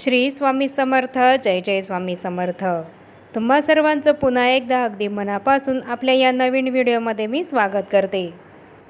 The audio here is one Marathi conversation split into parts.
श्री स्वामी समर्थ जय जय स्वामी समर्थ. तुम्हा सर्वांचं पुन्हा एकदा अगदी मनापासून आपल्या या नवीन व्हिडिओमध्ये मी स्वागत करते.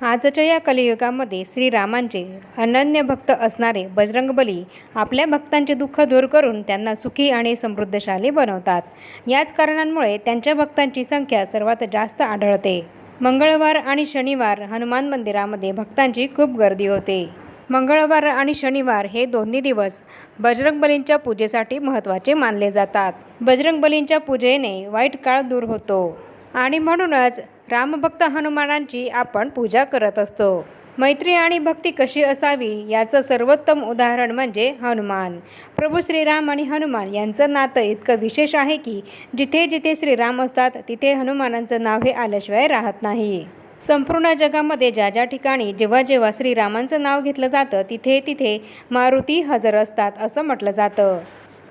आजच्या या कलियुगामध्ये श्रीरामांचे अनन्य भक्त असणारे बजरंगबली आपल्या भक्तांचे दुःख दूर करून त्यांना सुखी आणि समृद्धशाली बनवतात. याच कारणांमुळे त्यांच्या भक्तांची संख्या सर्वात जास्त आढळते. मंगळवार आणि शनिवार हनुमान मंदिरामध्ये भक्तांची खूप गर्दी होते. मंगळवार आणि शनिवार हे दोन्ही दिवस बजरंगबलींच्या पूजेसाठी महत्त्वाचे मानले जातात. बजरंगबलींच्या पूजेने वाईट काळ दूर होतो आणि म्हणूनच रामभक्त हनुमानांची आपण पूजा करत असतो. मैत्री आणि भक्ती कशी असावी याचं सर्वोत्तम उदाहरण म्हणजे हनुमान. प्रभू श्रीराम आणि हनुमान यांचं नातं इतकं विशेष आहे की जिथे जिथे श्रीराम असतात तिथे हनुमानांचं नाव हे आल्याशिवाय राहत नाही. संपूर्ण जगामध्ये ज्या ज्या ठिकाणी जेव्हा जेव्हा श्रीरामांचं नाव घेतलं जातं तिथे तिथे मारुती हजर असतात असं म्हटलं जातं.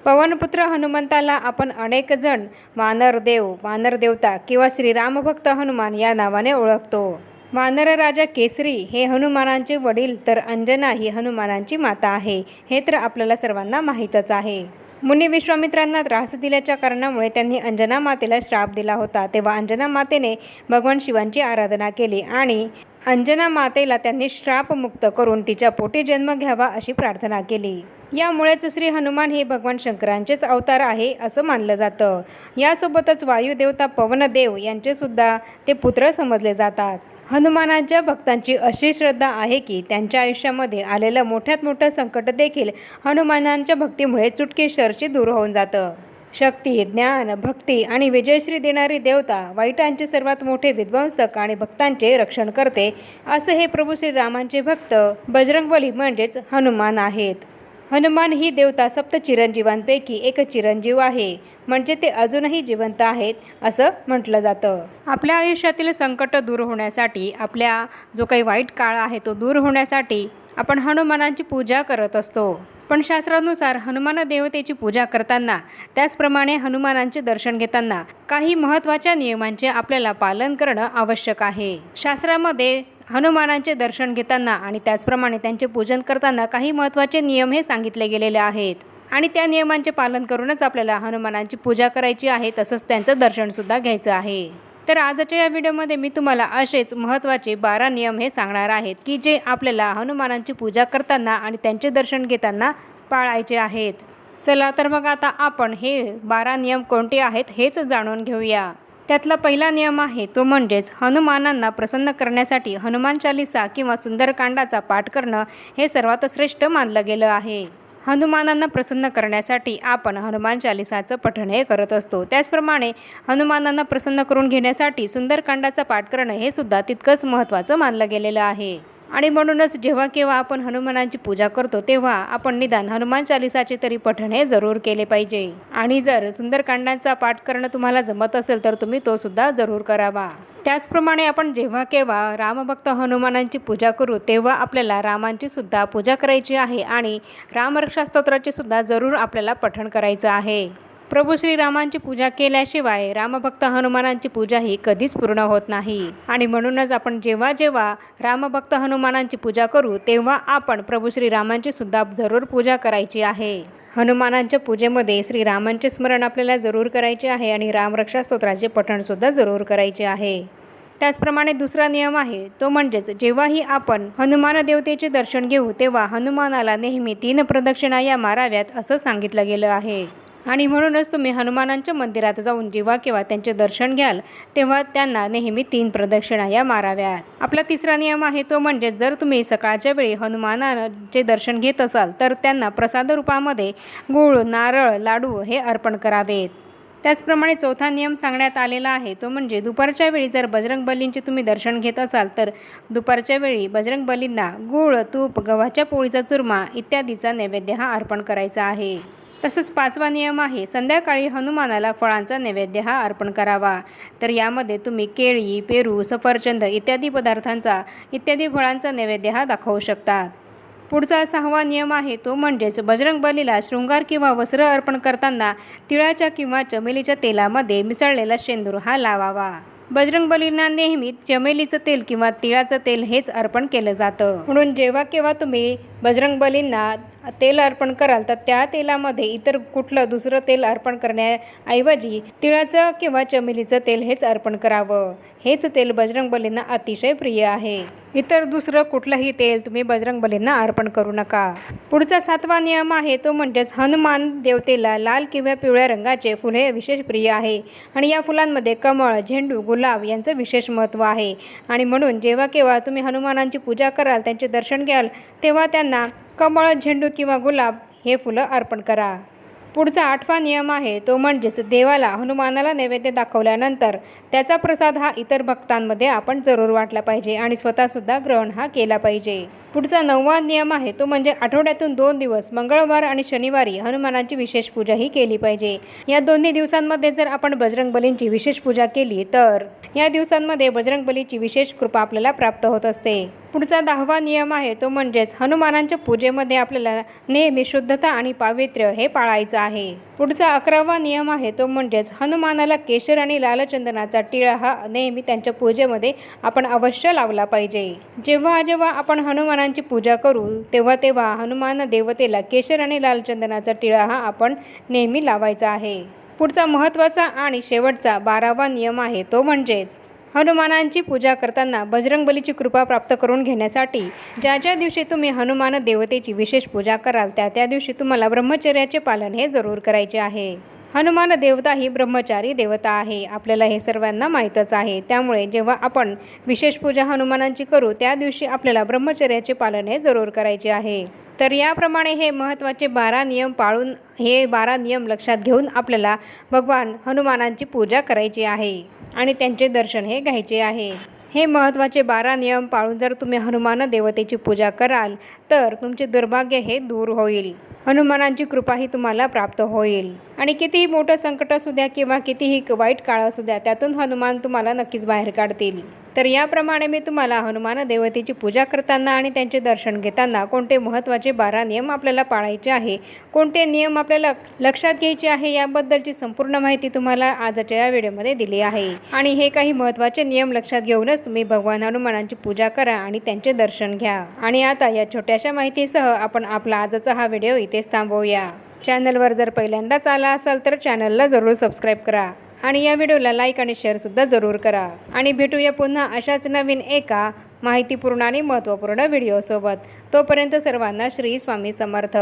पवनपुत्र हनुमंताला आपण अनेक जण वानरदेव वानर देवता किंवा श्रीरामभक्त हनुमान या नावाने ओळखतो. वानर राजा केसरी हे हनुमानांचे वडील तर अंजना ही हनुमानांची माता आहे हे तर आपल्याला सर्वांना माहीतच आहे. मुनी विश्वामित्रांना त्रास दिल्याच्या कारणामुळे त्यांनी अंजना मातेला श्राप दिला होता. तेव्हा अंजना मातेने भगवान शिवांची आराधना केली आणि अंजना मातेला त्यांनी श्रापमुक्त करून तिच्या पोटी जन्म घ्यावा अशी प्रार्थना केली. यामुळेच श्री हनुमान हे भगवान शंकरांचेच अवतार आहे असं मानलं जातं. यासोबतच वायुदेवता पवनदेव यांचेसुद्धा ते पुत्र समजले जातात. हनुमानांच्या भक्तांची अशी श्रद्धा आहे की त्यांच्या आयुष्यामध्ये आलेलं मोठ्यात मोठं संकट देखील हनुमानांच्या भक्तीमुळे चुटकीसरशी दूर होऊन जातं. शक्ती ज्ञान भक्ती आणि विजयश्री देणारी देवता वाईटांचे सर्वात मोठे विध्वंसक आणि भक्तांचे रक्षण करते असं हे प्रभू श्रीरामांचे भक्त बजरंगबली म्हणजेच हनुमान आहेत. हनुमान ही देवता सप्त चिरंजीवांपैकी एक चिरंजीव आहे. म्हणजे ते अजूनही जिवंत आहेत असं म्हटलं जातं. आपल्या आयुष्यातील संकट दूर होण्यासाठी आपल्या जो काही वाईट काळ आहे तो दूर होण्यासाठी आपण हनुमानांची पूजा करत असतो. पण शास्त्रानुसार हनुमान देवतेची पूजा करताना त्याचप्रमाणे हनुमानांचे दर्शन घेताना काही महत्त्वाच्या नियमांचे आपल्याला पालन करणं आवश्यक आहे. शास्त्रामध्ये हनुमानांचे दर्शन घेताना आणि त्याचप्रमाणे त्यांचे पूजन करताना काही महत्त्वाचे नियम हे सांगितले गेलेले आहेत. आणि त्या नियमांचे पालन करूनच आपल्याला हनुमानांची पूजा करायची आहे तसंच त्यांचं दर्शनसुद्धा घ्यायचं आहे. तर आजच्या या व्हिडिओमध्ये मी तुम्हाला असेच महत्त्वाचे बारा नियम हे सांगणार आहेत की जे आपल्याला हनुमानांची पूजा करताना आणि त्यांचे दर्शन घेताना पाळायचे आहेत. चला तर मग आता आपण हे बारा नियम कोणते आहेत हेच जाणून घेऊया. त्यातला पहिला नियम आहे तो म्हणजेच हनुमानांना प्रसन्न करण्यासाठी हनुमान चालिसा किंवा सुंदरकांडाचा पाठ करणं हे सर्वात श्रेष्ठ मानलं गेलं आहे. हनुमानांना प्रसन्न करण्यासाठी आपण हनुमान चालिसाचं पठण हे करत असतो. त्याचप्रमाणे हनुमानांना प्रसन्न करून घेण्यासाठी सुंदरकांडाचा पाठ करणं हे सुद्धा तितकंच महत्त्वाचं मानलं गेलेलं आहे. आणि म्हणूनच जेव्हा केव्हा आपण हनुमानांची पूजा करतो तेव्हा आपण निदान हनुमान चालिसाचे तरी पठण हे जरूर केले पाहिजे. आणि जर सुंदरकांडांचा पाठ करणं तुम्हाला जमत असेल तर तुम्ही तो सुद्धा जरूर करावा. त्याचप्रमाणे आपण जेव्हा केव्हा रामभक्त हनुमानांची पूजा करू तेव्हा आपल्याला रामांची सुद्धा पूजा करायची आहे आणि रामरक्षास्तोत्राचे सुद्धा जरूर आपल्याला पठण करायचं आहे. प्रभू श्रीरामांची पूजा केल्याशिवाय रामभक्त हनुमानांची पूजा ही कधीच पूर्ण होत नाही. आणि म्हणूनच आपण जेव्हा जेव्हा रामभक्त हनुमानांची पूजा करू तेव्हा आपण प्रभू श्रीरामांची सुद्धा जरूर पूजा करायची आहे. हनुमानांच्या पूजेमध्ये श्रीरामांचे स्मरण आपल्याला जरूर करायचे आहे आणि रामरक्षा स्तोत्राचे पठणसुद्धा जरूर करायचे आहे. त्याचप्रमाणे दुसरा नियम आहे तो म्हणजेच जेव्हाही आपण हनुमान देवतेचे दर्शन घेऊ तेव्हा हनुमानाला नेहमी तीन प्रदक्षिणा या माराव्यात असं सांगितलं गेलं आहे. आणि म्हणूनच तुम्ही हनुमानांच्या मंदिरात जाऊन जेव्हा केव्हा त्यांचे दर्शन घ्याल तेव्हा त्यांना नेहमी तीन प्रदक्षिणा या माराव्यात. आपला तिसरा नियम आहे तो म्हणजे जर तुम्ही सकाळच्या वेळी हनुमानाचे दर्शन घेत असाल तर त्यांना प्रसाद रूपामध्ये गूळ नारळ लाडू हे अर्पण करावेत. त्याचप्रमाणे चौथा नियम सांगण्यात आलेला आहे तो म्हणजे दुपारच्या वेळी जर बजरंग बलींचे तुम्ही दर्शन घेत असाल तर दुपारच्या वेळी बजरंग बलींना गूळ तूप गव्हाच्या पोळीचा चुरमा इत्यादीचा नैवेद्य हा अर्पण करायचा आहे. तसंच पाचवा नियम आहे संध्याकाळी हनुमानाला फळांचा नैवेद्य हा अर्पण करावा. तर यामध्ये तुम्ही केळी पेरू सफरचंद इत्यादी पदार्थांचा इत्यादी फळांचा नैवेद्य हा दाखवू शकतात. पुढचा सहावा नियम आहे तो म्हणजेच बजरंग बलीला शृंगार किंवा वस्त्र अर्पण करताना तिळाच्या किंवा चमेलीच्या तेलामध्ये मिसळलेला शेंदूर हा लावावा. बजरंगबलींना नेहमी चमेलीचं तेल किंवा तिळाचं तेल हेच अर्पण केलं जातं. म्हणून जेव्हा केव्हा तुम्ही बजरंगबलींना तेल अर्पण कराल तर त्या तेलामध्ये इतर कुठलं दुसरं तेल अर्पण करण्याऐवजी तिळाचं किंवा चमेलीचं तेल हेच अर्पण करावं. हेच तेल बजरंगबलींना अतिशय प्रिय आहे. इतर दुसरं कुठलंही तेल तुम्ही बजरंगबलींना अर्पण करू नका. पुढचा सातवा नियम आहे तो म्हणजेच हनुमान देवतेला लाल किंवा पिवळ्या रंगाचे फुले विशेष प्रिय आहे. आणि या फुलांमध्ये कमळ झेंडू गुलाब यांचं विशेष महत्त्व आहे. आणि म्हणून जेव्हा केव्हा तुम्ही हनुमानांची पूजा कराल त्यांचे दर्शन घ्याल तेव्हा त्यांना कमळ झेंडू किंवा गुलाब हे फुलं अर्पण करा. पुढचा आठवा नियम आहे तो म्हणजेच देवाला हनुमानाला नैवेद्य दाखवल्यानंतर त्याचा प्रसाद हा इतर भक्तांमध्ये आपण जरूर वाटला पाहिजे आणि स्वतःसुद्धा ग्रहण हा केला पाहिजे. पुढचा नववा नियम आहे तो म्हणजे आठवड्यातून दोन दिवस मंगळवार आणि शनिवारी हनुमानाची विशेष पूजा ही केली पाहिजे. या दोन्ही दिवसांमध्ये जर आपण बजरंगबलींची विशेष पूजा केली तर या दिवसांमध्ये बजरंगबलीची विशेष कृपा आपल्याला प्राप्त होत असते. पुढचा दहावा नियम आहे तो म्हणजेच हनुमानांच्या पूजेमध्ये आपल्याला नेहमी शुद्धता आणि पावित्र्य हे पाळायचं आहे. पुढचा अकरावा नियम आहे तो म्हणजेच हनुमानाला केशर आणि लालचंदनाचा टिळा हा नेहमी त्यांच्या पूजेमध्ये आपण अवश्य लावला पाहिजे. जेव्हा जेव्हा आपण हनुमानांची पूजा करू तेव्हा तेव्हा हनुमान देवतेला केशर आणि लालचंदनाचा टिळा हा आपण नेहमी लावायचा आहे. पुढचा महत्त्वाचा आणि शेवटचा बारावा नियम आहे तो म्हणजेच हनुमानांची पूजा करताना बजरंगबलीची कृपा प्राप्त करून घेण्यासाठी ज्या ज्या दिवशी तुम्ही हनुमान देवतेची विशेष पूजा कराल त्या त्या दिवशी तुम्हाला ब्रह्मचर्याचे पालन हे जरूर करायचे आहे. हनुमान देवता ही ब्रह्मचारी देवता आहे. आपल्याला हे सर्वांना माहीतच आहे. त्यामुळे जेव्हा आपण विशेष पूजा हनुमानांची करू त्या दिवशी आपल्याला ब्रह्मचर्याचे पालन हे जरूर करायचे आहे. तर याप्रमाणे हे महत्त्वाचे बारा नियम पाळून हे बारा नियम लक्षात घेऊन आपल्याला भगवान हनुमानांची पूजा करायची आहे. आणि त्यांचे दर्शन हे घ्यायचे आहे. हे महत्त्वाचे बारा नियम पाळून जर तुम्ही हनुमान देवतेची पूजा कराल तर तुमचे दुर्भाग्य हे दूर होईल. हनुमानांची कृपाही तुम्हाला प्राप्त होईल. आणि कितीही मोठं संकट असू द्या किंवा कितीही वाईट काळ असू द्या त्यातून हनुमान तुम्हाला नक्कीच बाहेर काढतील. तर याप्रमाणे मी तुम्हाला हनुमान देवतेची पूजा करताना आणि त्यांचे दर्शन घेताना कोणते महत्त्वाचे बारा नियम आपल्याला पाळायचे आहे कोणते नियम आपल्याला लक्षात घ्यायचे आहे याबद्दलची संपूर्ण माहिती तुम्हाला आजच्या या व्हिडिओमध्ये दिली आहे. आणि हे काही महत्त्वाचे नियम लक्षात घेऊनच तुम्ही भगवान हनुमानांची पूजा करा आणि त्यांचे दर्शन घ्या. आणि आता या छोट्याशा माहितीसह आपण आपला आजचा हा व्हिडिओ इथेच थांबवूया. चॅनलवर जर पहिल्यांदाच आला असाल तर चॅनलला जरूर सबस्क्राईब करा. आणि या व्हिडिओला लाईक आणि शेअरसुद्धा जरूर करा. आणि भेटूया पुन्हा अशाच नवीन एका माहितीपूर्ण आणि महत्त्वपूर्ण व्हिडिओसोबत तोपर्यंत सर्वांना श्री स्वामी समर्थ.